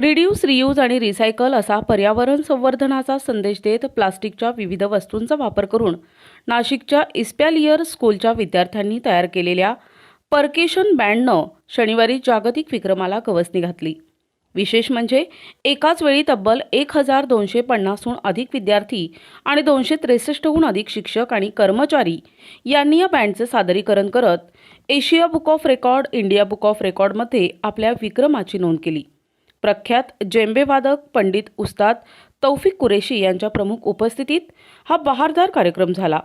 Reduce reuse आणि recycle असा पर्यावरण संवर्धनाचा संदेश देत प्लास्टिकच्या विविध वस्तूंचा वापर करून नाशिकच्या इस्पॅलियर स्कूलच्या विद्यार्थ्यांनी तयार केलेल्या परकेशन बँडनं शनिवारी जागतिक विक्रमाला गवसणी घातली. विशेष म्हणजे एकाच वेळी तब्बल एक हजार दोनशे पन्नासहून अधिक विद्यार्थी आणि दोनशे त्रेसष्टहून अधिक शिक्षक आणि कर्मचारी यांनी या बँडचे सादरीकरण करत Asia book of record India book of रेकॉर्डमध्ये आपल्या विक्रमाची नोंद केली. प्रख्यात जेंबेवादक पंडित उस्ताद तौफिक कुरेशी यांच्या प्रमुख उपस्थितीत हा बहारदार कार्यक्रम झाला.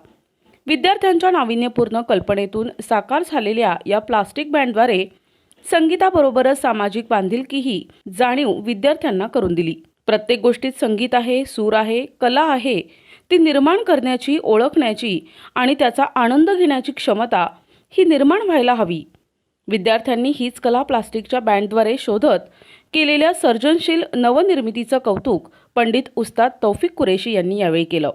विद्यार्थ्यांच्या नाविन्यपूर्ण कल्पनेतून साकार झालेल्या या प्लास्टिक बँडद्वारे संगीताबरोबरच सामाजिक बांधिलकीही जाणीव विद्यार्थ्यांना करून दिली. प्रत्येक गोष्टीत संगीत आहे सूर आहे कला आहे ती निर्माण करण्याची ओळखण्याची आणि त्याचा आनंद घेण्याची क्षमता ही निर्माण व्हायला हवी. विद्यार्थ्यांनी हीच कला प्लास्टिकच्या बँडद्वारे शोधत केलेल्या सर्जनशील नवनिर्मितीचं कौतुक पंडित उस्ताद तौफिक कुरेशी यांनी यावेळी केलं.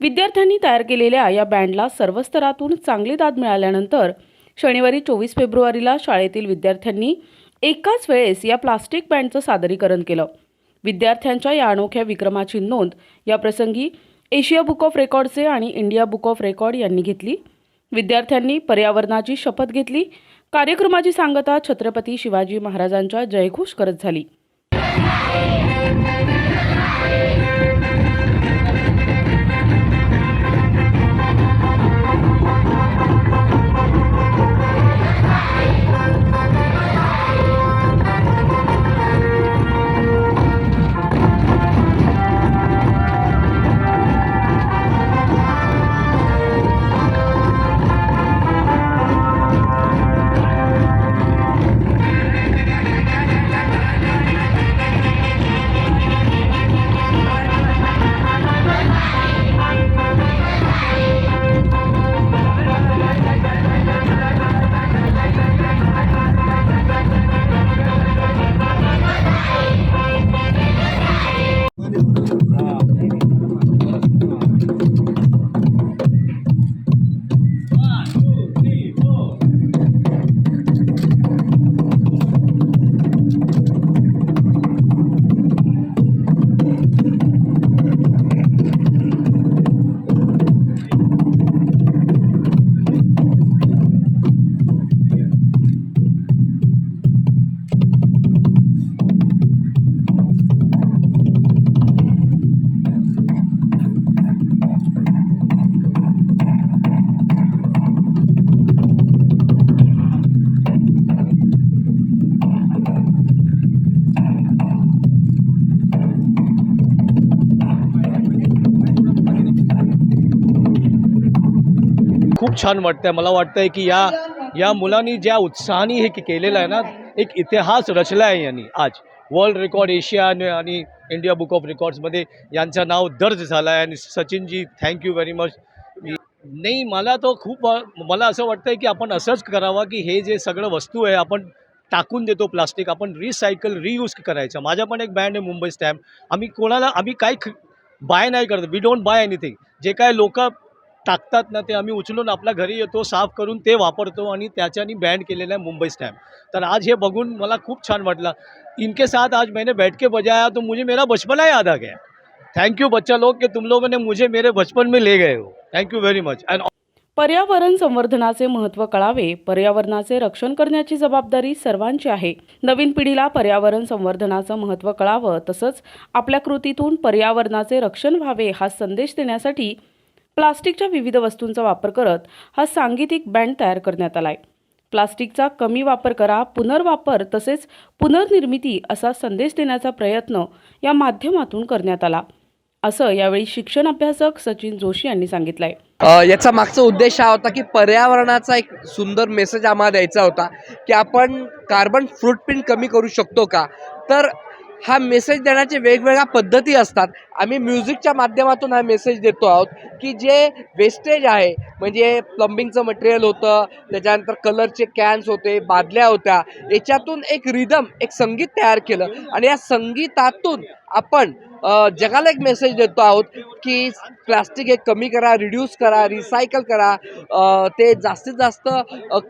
विद्यार्थ्यांनी तयार केलेल्या या बँडला सर्व स्तरातून चांगली दाद मिळाल्यानंतर शनिवारी चोवीस फेब्रुवारीला शाळेतील विद्यार्थ्यांनी एकाच वेळेस या प्लास्टिक बँडचं सादरीकरण केलं. विद्यार्थ्यांच्या या अनोख्या विक्रमाची नोंद या प्रसंगी एशिया बुक ऑफ रेकॉर्डचे आणि इंडिया बुक ऑफ रेकॉर्ड यांनी घेतली. विद्यार्थ्यांनी पर्यावरणाची शपथ घेतली कार्यक्रमाची सांगता छत्रपती शिवाजी महाराजांच्या जयघोष करत झाली. खूप छान वाटतं आहे मला वाटतं आहे की या या मुलांनी ज्या उत्साहाने हे केलेलं आहे ना एक इतिहास रचला आहे यांनी. आज वर्ल्ड रेकॉर्ड एशिया आणि इंडिया बुक ऑफ रेकॉर्ड्समध्ये यांचं नाव दर्ज झालं आहे आणि सचिनजी थँक्यू व्हेरी मच नाही मला तो खूप मला असं वाटतं आहे की आपण असंच करावं की हे जे सगळं वस्तू आहे आपण टाकून देतो प्लास्टिक आपण रिसायकल रियूज करायचं. माझा पण एक बँड आहे मुंबई स्टॅम्प आम्ही कोणाला आम्ही काय बाय नाही करत. वी डोंट बाय एनिथिंग जे काय लोक टाकतात ना ते आम्ही उचलून आपल्या घरी येतो साफ करून ते वापरतो आणि त्याच्यानी बँड केलेलं आहे मुंबई स्टॅम्प. तर आज हे बघून मला खूप छान वाटलं. इनके साथ आज मैंने बैठ के बजाया तो मुझे मेरा बचपना याद आ गया. थैंक यू बच्चा लोग कि तुम लोगों ने मुझे मेरे बचपन में ले गए हो. Thank you very much and पर्यावरण संवर्धनाचे महत्त्व कळावे पर्यावरणाचे रक्षण करण्याची जबाबदारी सर्वांची आहे. नवीन पिढीला पर्यावरण संवर्धनाचं महत्त्व कळावं तसंच आपल्या कृतीतून पर्यावरणाचे रक्षण व्हावे हा संदेश देण्यासाठी प्लास्टिकच्या विविध वस्तूंचा वापर करत हा सांगीतिक बँड तयार करण्यात आलाय. प्लास्टिकचा कमी वापर करा पुनर्वापर तसेच पुनर्निर्मिती असा संदेश देण्याचा प्रयत्न या माध्यमातून करण्यात आला. असं यावेळी शिक्षण अभ्यासक सचिन जोशी यांनी सांगितलंय. आहे याचा मागचा उद्देश हा होता की पर्यावरणाचा एक सुंदर मेसेज आम्हाला द्यायचा होता की आपण कार्बन फूटप्रिंट कमी करू शकतो का? तर हा मेसेज देण्याचे वेगवेगळ्या पद्धती असतात. आम्ही म्युझिकच्या माध्यमातून हा मेसेज देतो आहोत की जे वेस्टेज आहे म्हणजे प्लंबिंगचं मटेरियल होतं त्याच्यानंतर कलरचे कॅन्स होते बादल्या होत्या याच्यातून एक रिदम एक संगीत तयार केलं. आणि या संगीतातून आपण जगाला एक मेसेज देतो आहोत की प्लास्टिक हे कमी करा रिड्यूस करा रिसायकल करा. ते जास्तीत जास्त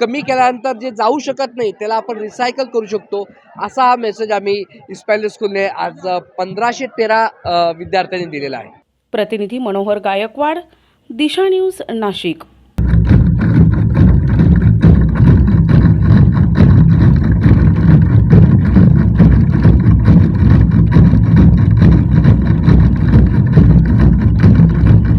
कमी केल्यानंतर जे जाऊ शकत नाही त्याला आपण रिसायकल करू शकतो. असा हा मेसेज आम्ही इस्पायली स्कूलने आज पंधराशे तेरा विद्यार्थ्यांनी दिलेला आहे. प्रतिनिधी मनोहर गायकवाड दिशा न्यूज नाशिक.